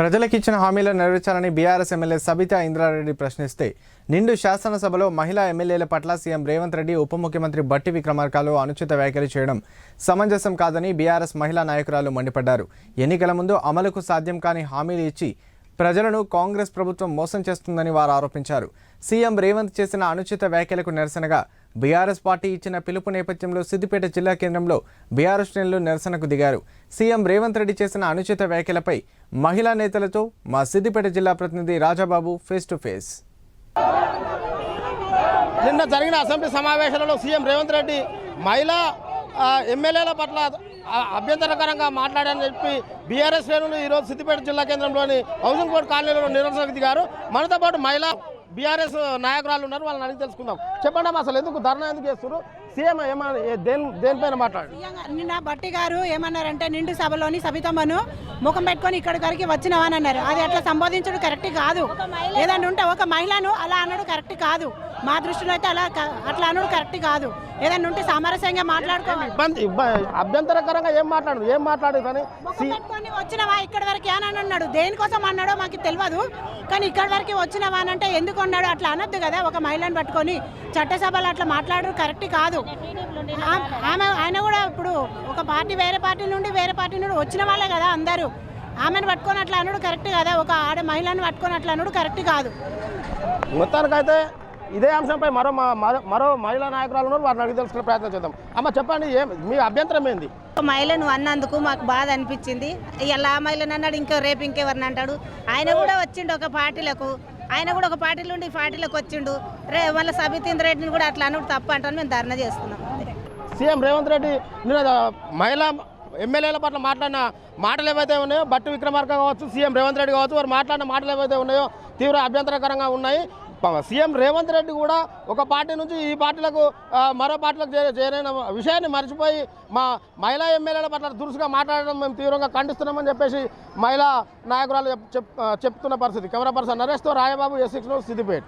ప్రజలకు ఇచ్చిన హామీలను నెరవేర్చాలని బీఆర్ఎస్ ఎమ్మెల్యే సబితా ఇంద్రారెడ్డి ప్రశ్నిస్తే నిండు శాసనసభలో మహిళా ఎమ్మెల్యేల పట్ల సీఎం రేవంత్ రెడ్డి ఉప ముఖ్యమంత్రి బట్టి విక్రమార్కలు అనుచిత వ్యాఖ్యలు చేయడం సమంజసం కాదని బీఆర్ఎస్ మహిళా నాయకురాలు మండిపడ్డారు. ఎన్నికల ముందు అమలుకు సాధ్యం కాని హామీలు ఇచ్చి ప్రజలను కాంగ్రెస్ ప్రభుత్వం మోసం చేస్తుందని వారు ఆరోపించారు. సీఎం రేవంత్ చేసిన అనుచిత వ్యాఖ్యలకు నిరసనగా బీఆర్ఎస్ పార్టీ ఇచ్చిన పిలుపు నేపథ్యంలో సిద్దిపేట జిల్లా కేంద్రంలో బీఆర్ఎస్ శ్రేణులు నిరసనకు దిగారు. సీఎం రేవంత్ రెడ్డి చేసిన అనుచిత వ్యాఖ్యలపై మహిళా నేతలతో మా సిద్దిపేట జిల్లా ప్రతినిధి రాజాబాబు ఫేస్ టు ఫేస్ నిన్న జరిగిన అసెంబ్లీ సమావేశాలలో సీఎం రేవంత్ రెడ్డి మహిళా ఎమ్మెల్యేల పట్ల అభ్యంతరకరంగా మాట్లాడారని చెప్పి బీఆర్ఎస్ శ్రేణులు ఈరోజు సిద్దిపేట జిల్లా కేంద్రంలోని హౌసింగ్ బోర్డు కాలనీలో నిరసనకు దిగారు మనతో పాటు మహిళా బీఆర్ఎస్ నాయకురాలు ఉన్నారు వాళ్ళని అడిగి తెలుసుకుందాం. చెప్పండి అమ్మా అసలు ఎందుకు ధర్నా ఎందుకు చేస్తారు సీఎం ఏమన్నా ఏ- దేని దేనిపైన మాట్లాడు నిన్న బట్టి గారు ఏమన్నారంటే నిండు సభలోని సబితమ్మను ముఖం పెట్టుకొని ఇక్కడి వరకు వచ్చినావా అని అన్నారు. అది అట్లా సంబోధించడం కరెక్ట్ కాదు. ఏదన్నా ఉంటే ఒక మహిళను అలా అనడం కరెక్ట్ కాదు. మా దృష్టిలో అయితే అలా అట్లా అనడం కరెక్ట్ కాదు. ఏదన్నా ఉంటే సామరస్యంగా మాట్లాడుకోవాలి ఇబ్బంది ఇబ్బ- అభ్యంతరకరంగా ఏం మాట్లాడు ఏం మాట్లాడదు కానీ వచ్చినవా ఇక్కడి వరకు అని అన్నాడు. దేనికోసం అన్నాడో మాకు తెలియదు కానీ ఇక్కడి వరకు వచ్చినవా అని అంటే ఎందుకు అన్నాడు? అట్లా అనొద్దు కదా ఒక మహిళను పట్టుకొని చట్టసభలో అట్లా మాట్లాడడం కరెక్ట్ కాదు. ఆమె ఆయన కూడా ఇప్పుడు ఒక పార్టీ వేరే పార్టీ నుండి వేరే పార్టీ నుండి వచ్చిన వాళ్ళే కదా అందరూ. ఆమెను పట్టుకొని అట్లా అనుడు కరెక్ట్ కదా ఒక ఆడ మహిళను పట్టుకొని అట్లా అనుడు కరెక్ట్ కాదు. మొత్తానికైతే ఇదే అంశంపై మరో మరో- మహిళా నాయకురాలు ఉన్నారు. వారిని అడిగి తెలుసుకునే ప్రయత్నం చేద్దాం. అమ్మ చెప్పండి ఏం మీ అభ్యంతరం ఏంది? ఒక మహిళను అన్నందుకు మాకు బాధ అనిపించింది. ఇలా మహిళను అన్నాడు ఇంకో రేపు ఇంకెవరిని అంటాడు? ఆయన కూడా వచ్చిండు ఒక పార్టీలకు. ఆయన కూడా ఒక పార్టీ నుండి ఈ పార్టీలకు వచ్చిండు. రే మళ్ళీ సబితేంద్ర రెడ్డిని కూడా అట్లా అనుడు తప్ప అంటాను మేము ధర్నా చేస్తున్నాం సీఎం రేవంత్ రెడ్డి నిన్న మహిళా ఎమ్మెల్యేల పట్ల మాట్లాడిన మాటలు ఏవైతే ఉన్నాయో బట్టి విక్రమార్క కావచ్చు సీఎం రేవంత్ రెడ్డి కావచ్చు వారు మాట్లాడిన మాటలు ఏవైతే ఉన్నాయో తీవ్ర అభ్యంతరకరంగా ఉన్నాయి. సీఎం రేవంత్ రెడ్డి కూడా ఒక పార్టీ నుంచి ఈ పార్టీలకు మరో పార్టీలకు చేరైన విషయాన్ని మర్చిపోయి మా మహిళా ఎమ్మెల్యేల పట్ల దురుసుగా మాట్లాడడం మేము తీవ్రంగా ఖండిస్తున్నామని చెప్పేసి మహిళా నాయకురాలు చెప్- చెప్- చెప్తున్న పరిస్థితి. కెమెరా పర్సన్ నరేష్తో రాయబాబు ఎస్ సిక్స్ సిద్దిపేట.